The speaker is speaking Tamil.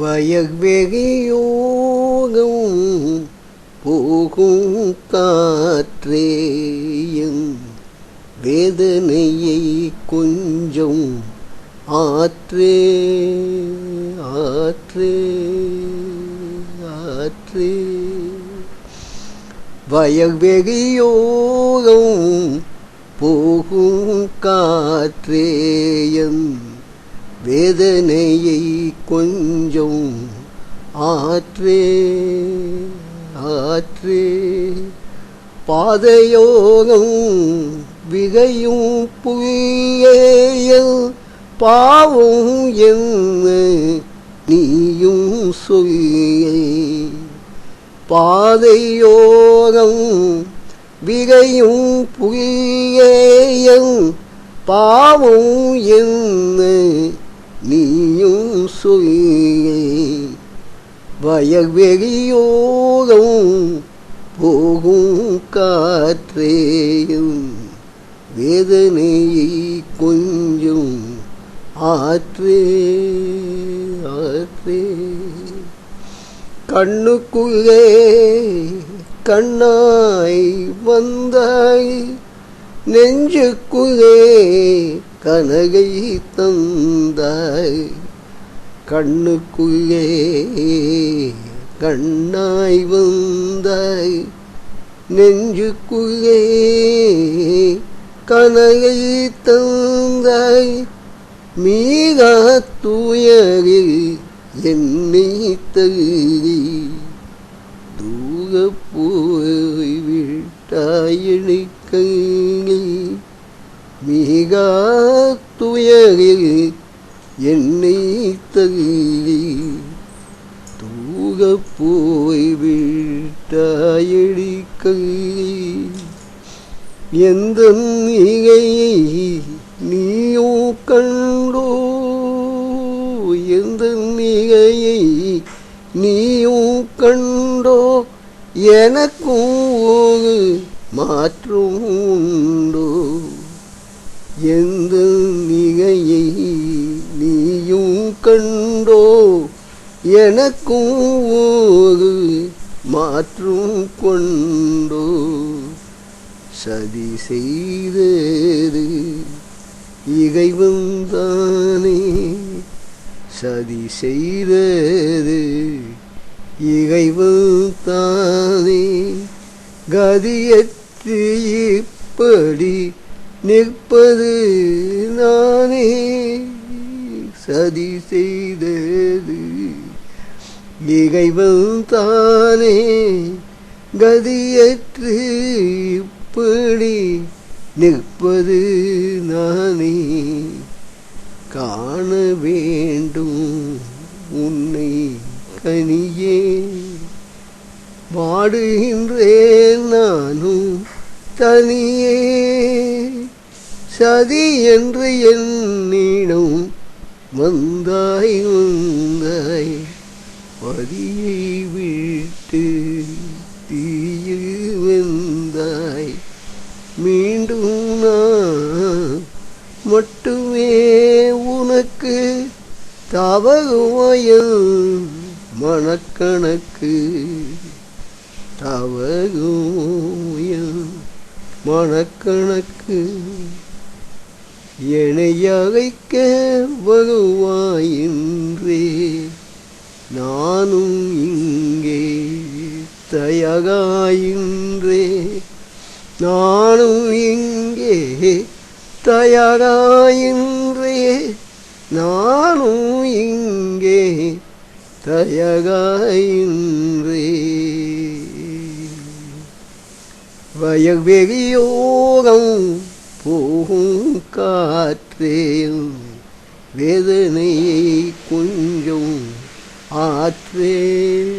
வயவெகியோகம் போகும் காற்றேயும் வேதனையை கொஞ்சம் ஆற்றே ஆற்றே ஆற்றே. வயவெகியோகம் போகும் காற்றேயன் வேதனையை கொஞ்சம் ஆற்றே ஆற்றே. பாதயோகம் விகையும் புயல் பாவம் என்ன நீயும் சொல்லே பாதையோகம் விகையும் புயல் பாவம் என்ன நீயும் சொல்லே வயவெறியோகம் போகும் காற்றேயும் வேதனையை கொஞ்சம் ஆற்றே ஆற்றே. கண்ணுக்குள்ளே கண்ணாய் வந்தாய் நெஞ்சுக்குள்ளே கனகை தந்தாய் கண்ணுக்குள்ளே கண்ணாய் வந்தாய். நெஞ்சுக்குள்ளே கனகை தந்தாய் மீகா தூயரில் என்னை தகுதி தூர போய் விட்டாயணி கங்கை மிகா துயரில் என்னை தகுதி தூக போய் விட்டாயடி கையில் எந்த நிகையை நீயோ கண்டோ? எந்த நிகையை நீயோ கண்டோ? எனக்கும் ஒரு மாற்றம் உண்டோ? எந்த நிகையை எனக்கும் ஒரு மாற்றும் கொண்டோ. சதி செய்தது இகைவந்தானே சதி செய்தது இகைவந்தானே கதியற்று இப்படி நிற்பது நானே. சதி செய்தது இகைவன் தானே கதியற்று இப்படி நிற்பது நானே. காண வேண்டும் உன்னை கனியே. வாடுகின்றேன் நானும் தனியே. சதி என்று என்னிடம் வந்தாய் வந்தாய் பதியை விட்டு தீயில் வந்தாய் மீண்டும் நான் மட்டுமே உனக்கு தவகுமயல் மனக்கணக்கு தவகுமயல் மனக்கணக்கு. அழைக்க வருவாயின்றே நானும் இங்கே தயகாயின்றே. நானும் இங்கே தயகாயின்றே. நானும் இங்கே தயகாயின்றே. வயவெளியோகம் போகும் காற்றேன் வேதனையை கொண்டு Matve.